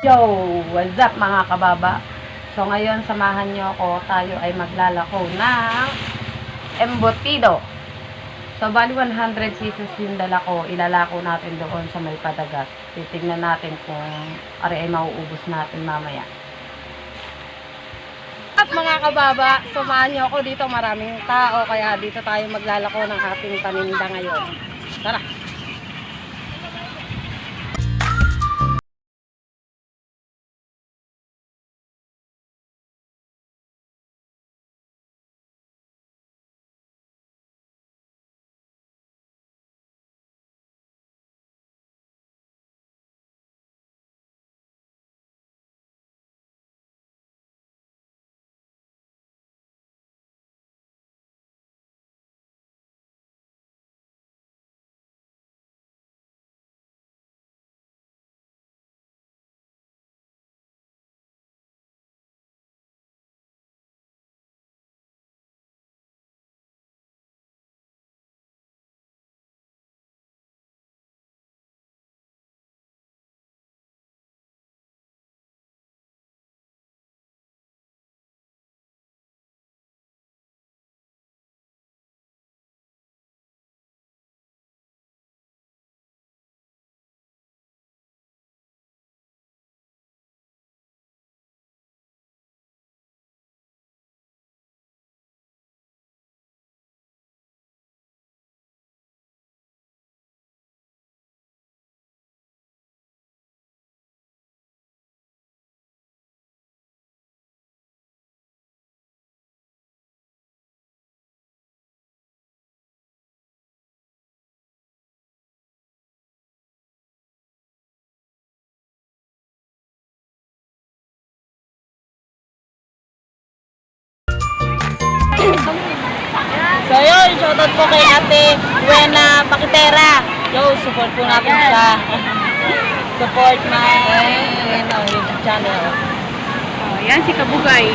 Yo! What's up mga kababa? So ngayon samahan nyo ako, tayo ay maglalako ng embutido. So bali 100 pieces yung dala ko, ilalako natin doon sa may padagat. Titignan natin kung ari ay mauubos natin mamaya. At mga kababa, samahan nyo ako dito maraming tao kaya dito tayo maglalako ng ating paninda ngayon. Tara! Shoutout po kay ate Buena Pakitera. Yo, support po natin siya. support my ano, YouTube channel. Oh, yan si Kabugay.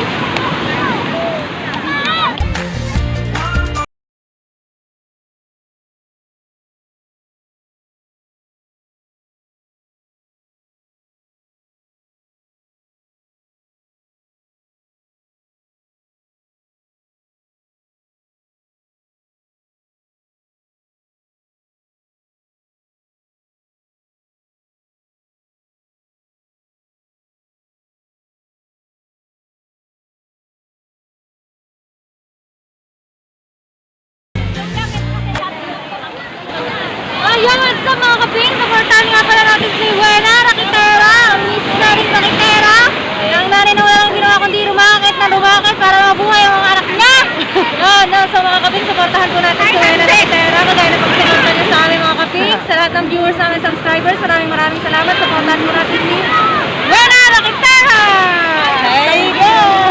Ayan, what's up mga kaping? Supportahan nga pala natin si Buena Rakitera, Miss Narin Rakitera. Nang narin na walang ginawa kundi rumakit na rumakit para mabuhay ang mga anak niya. no, no, so mga kaping, supportahan po natin si Buena Rakitera. Kagaya na pagsinutan niyo sa amin mga kaping. Sa lahat ng viewers namin, subscribers, maraming maraming salamat. Supportahan po natin si Buena Rakitera! There you go!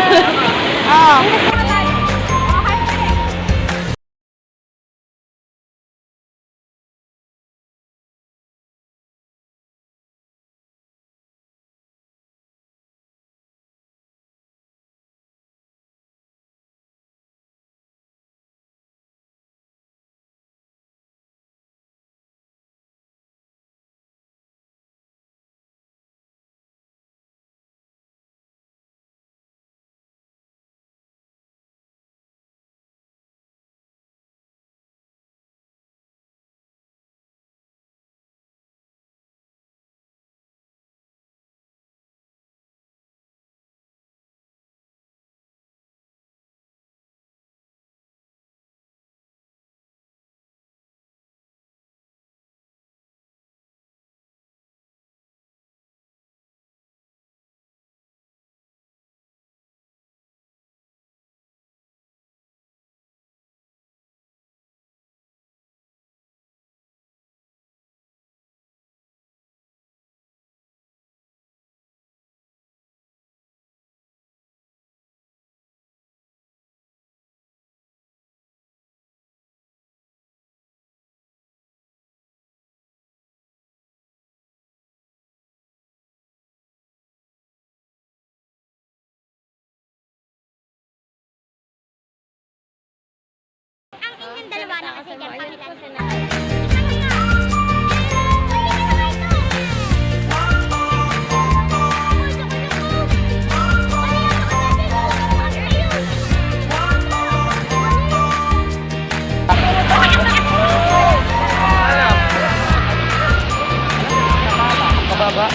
kababa.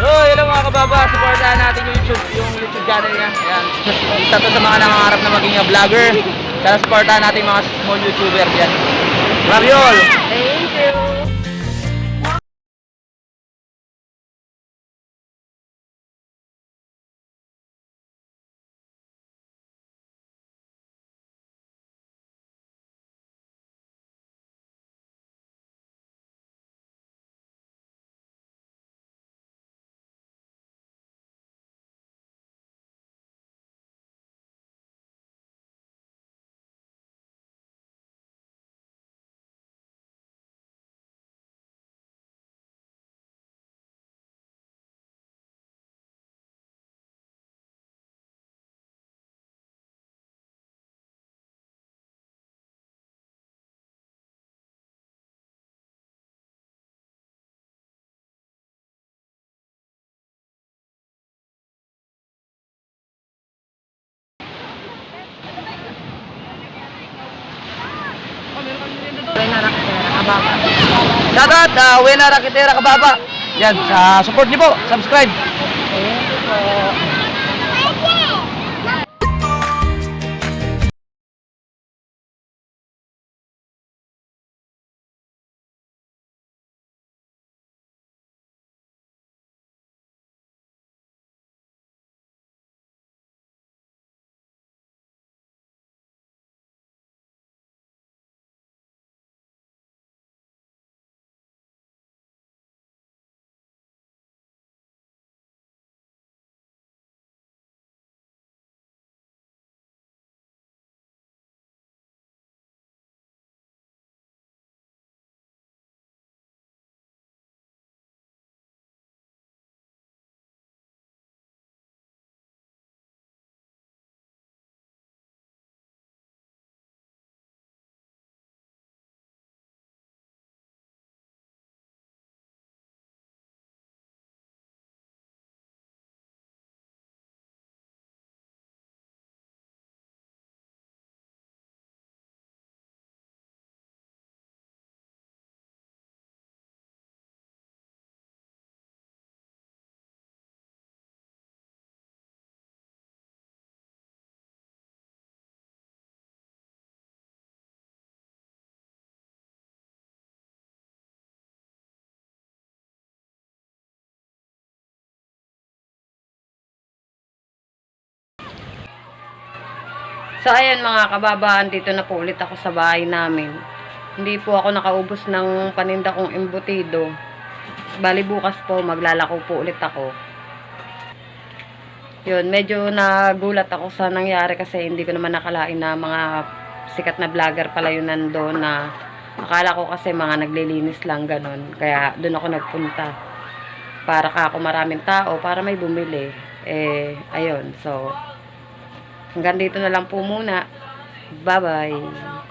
So, yun lang mga kababa, supportahan natin yung YouTube, yung YouTube channel niya. Ayan. Isa to sa mga nangangarap na maging vlogger. Sana supportahan natin mga small YouTuber yan. Love Shoutout, uh, Wena Rakitera Kababa. Yan, sa support niyo po, subscribe. So, ayan mga kababaan, dito na po ulit ako sa bahay namin. Hindi po ako nakaubos ng paninda kong embutido. Bali bukas po, maglalako po ulit ako. Yun, medyo nagulat ako sa nangyari kasi hindi ko naman nakalain na mga sikat na vlogger pala yun nandoon na akala ko kasi mga naglilinis lang ganon. Kaya doon ako nagpunta. Para ka ako maraming tao, para may bumili. Eh, ayun, so, Hanggang dito na lang po muna. Bye-bye.